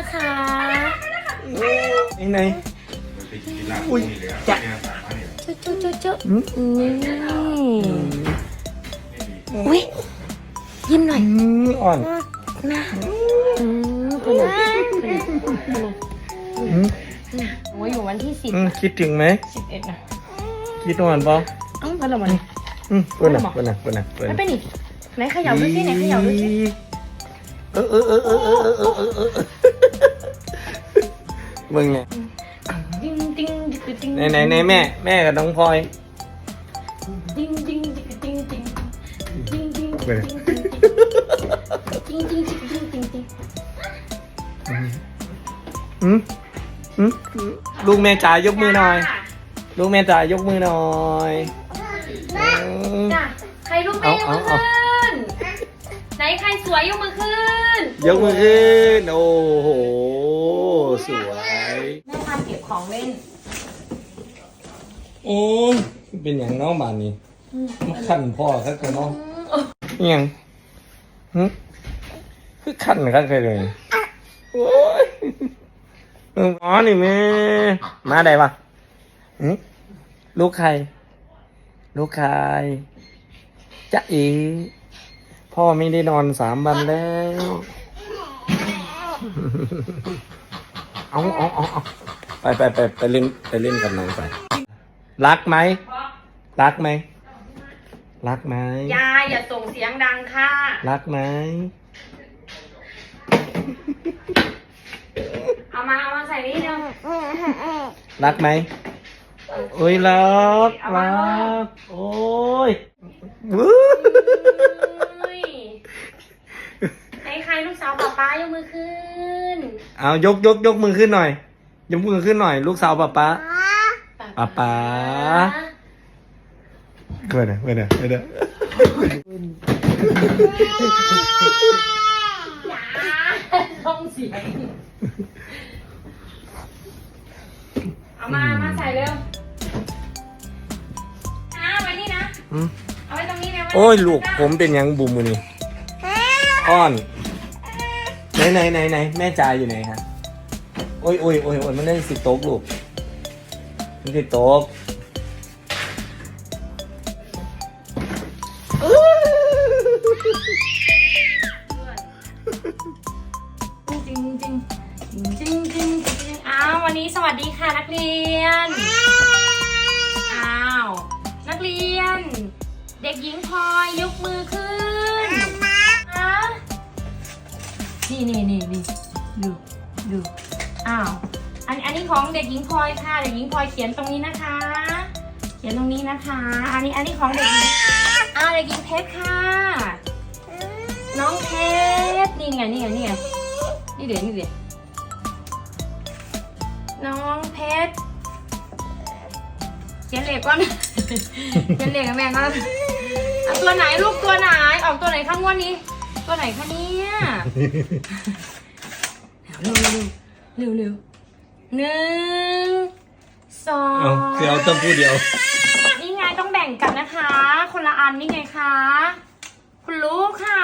นะคะ ยังไง อุ้ยจะจุ๊จุ๊จุ๊จุ๊อืมอุ้ยยิ้มหน่อยอ่อนนะคนไหนโอ้ยอยู่วันที่สิบคิดถึงไหมสิบเอ็ดนะคิดนอนปะเอ้าวันละวันอืมวันน่ะวันน่ะวันน่ะวันน่ะไปนี่ไหนขยับดูสิไหนขยับดูสิเออเออเออเออเออเออเออ มึงไงดิ้งดิ้งดิ้งดิ้งไหนไหนไหนแม่ แม่กับน้องพลอยดิ้งดิ้งดิ้งดิ้งดิ้งดิ้งดิ้งเพื่อนดิ้งดิ้งดิ้งดิ้งดิ้งอืมอืมลูกแม่จ๋ายกมือหน่อยลูกแม่จ๋ายกมือหน่อยอืมจ้ะใครลูกแม่ยกมือเอาขึ้นไหนใครสวยยกมือขึ้นยกมือขึ้นโอ้โหสวย แม่พาเก็บของเล่นโอ้ยเป็นอย่างน้องบานนี้มาขันพ่อครับกันน้องอืมอิหยังหึคือขันครับใครเลยโอ้ยอ๋อนี่แม่มาได้ปะหึลูกใคร ลูกใครจ๊ะเอ๋พ่อไม่ได้นอนสามวันแล้ว เอาเอาเอาเอาไปไปไปไปเล่นไปเล่นกับน้องไปรักไหมรักไหมรักไหมยายอย่าส่งเสียงดังค่ะ รักไหมเอามาเอามาใส่นี่เดียวรักไหมโอ้ยรักรักโอ้ยวู้อุ้ยไหนใครลูกสาวป๊าป๊ายกมือขึ้น เอายกยกยกมือขึ้นหน่อย ยกมือขึ้นหน่อย ลูกสาวป๊าป๊าป๊าป๊าเพื่อนอะเพื่อนอะเพื่อนอะอย่าต้องเสียงเอามา มาใส่เร็วอะไว้นี่นะอืมเอาไว้ตรงนี้นะไว้โอ้ยลูกผมเป็นหยังบุมมือนี่อ้อน ไหนไหนไหนไหนแม่จายอยู่ไหนคะโอ้ยโอ้ยโอ้ยโอ้ยมันได้สิโต๊กลูกมันสิโต๊กจริงจริงจริงจริงจริงจริงจริงอ้าววันนี้สวัสดีค่ะนักเรียน อ้าว นักเรียน เด็กหญิงพลอยยกมือ นอันนี้ของเด็กหญิงพลอยค่ะ เด็กหญิงพลอยเขียนตรงนี้นะคะ เขียนตรงนี้นะคะ อันนี้อันนี้ของเด็กหญิงอ่าเด็กหญิงเพชรค่ะ น้องเพชรนี่ไงนี่ไงนี่ไงนี่เดี๋ยวนี่เดี๋ยวน้องเพชรเขียนเลขก่อนเขียนเลขกับแม่ก่อนอะตัวไหนลูกตัวไหนออกตัวไหนข้างวันนี้ ตัวไหนคะเนี่ยเร็วเร็วเร็วเร็ว หนึ่งสองเอาคือเอาต้องพูดเดียว นี่ไงต้องแบ่งกันนะคะ คนละอันนี่ไงคะ คุณลูกค่ะ